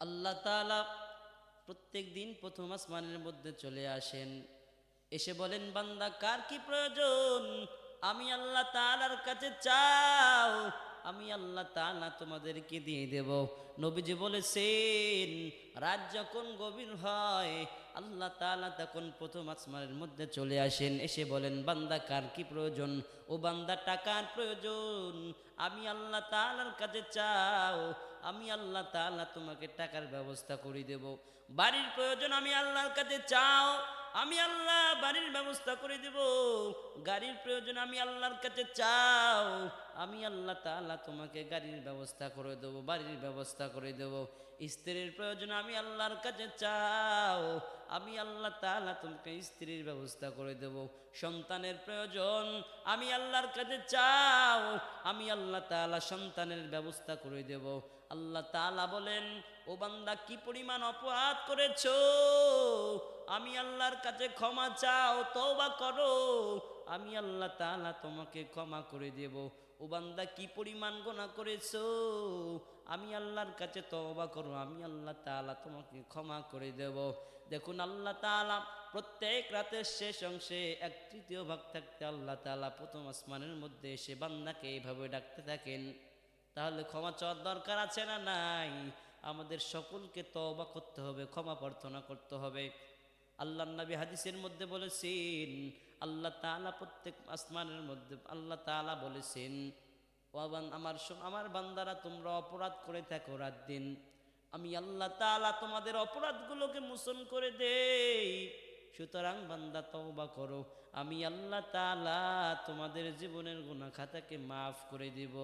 আল্লাহ তালা প্রত্যেক দিন প্রথম আসমানের মধ্যে চলে আসেন। এসে বলেন, বান্দা, কার কি প্রয়োজন? আমি আল্লাহ তাআলার কাছে চাও, আমি আল্লাহ তাআলা তোমাদেরকে দিয়ে দেব। নবীজি বলেছেন, রাত যখন গভীর হয়, আল্লাহ তাআলা তখন প্রথম আসমানের মধ্যে চলে আসেন। এসে বলেন, বান্দা, কার কি প্রয়োজন? ও বান্দা, টাকার প্রয়োজন। আমি আল্লাহ তাআলার কাছে চাও, আমি আল্লাহ তাআলা তোমাকে টাকার ব্যবস্থা করে দেব। বাড়ির প্রয়োজন আমি আল্লাহর কাছে চাও আমি আল্লাহ বাড়ির ব্যবস্থা করে দেব। গাড়ির প্রয়োজন আমি আল্লাহর কাছে চাও। আমি আল্লাহ তাআলা তোমাকে গাড়ির ব্যবস্থা করে দেব, বাড়ির ব্যবস্থা করে দেব। স্ত্রীর প্রয়োজন আমি আল্লাহর কাছে চাও। আমি আল্লাহ তাআলা তোমাকে স্ত্রীর ব্যবস্থা করে দেব। সন্তানের প্রয়োজন আমি আল্লাহর কাছে চাও। আমি আল্লাহ তাআলা সন্তানের ব্যবস্থা করে দেব। আল্লাহ তাআলা বলেন, ও বান্দা, কি পরিমাণ অপরাধ করেছ? আমি আল্লাহর কাছে ক্ষমা চাও, তওবা করো। আমি আল্লাহ তাআলা তোমাকে ক্ষমা করে দেব। ও বান্দা, কি পরিমাণ গোনা করেছ? আমি আল্লাহর কাছে তওবা করো, আমি আল্লাহ তাআলা তোমাকে ক্ষমা করে দেব। দেখুন, আল্লাহ তাআলা প্রত্যেক রাতের শেষ অংশে এক তৃতীয় ভাগ থাকতে আল্লাহ তাআলা প্রথম আসমানের মধ্যে এসে বান্দাকে এইভাবে ডাকতে থাকেন। তাহলে ক্ষমা চাওয়ার দরকার আছে না নাই? আমাদের সকলকে তওবা করতে হবে, ক্ষমা প্রার্থনা করতে হবে। আল্লাহ নবী হাদিসের মধ্যে বলেছেন, আল্লাহ তাআলা প্রত্যেক আসমানের মধ্যে, আল্লাহ তাআলা বলেছেন আমার আমার বান্দারা তোমরা অপরাধ করে থাকো রাত দিন। আমি আল্লাহ তালা তোমাদের অপরাধগুলোকে মোচন করে দেই। সুতরাং বান্দা তওবা করো। আমি আল্লাহ তাআলা তোমাদের জীবনের গুনাহ খাতাকে মাফ করে দিব।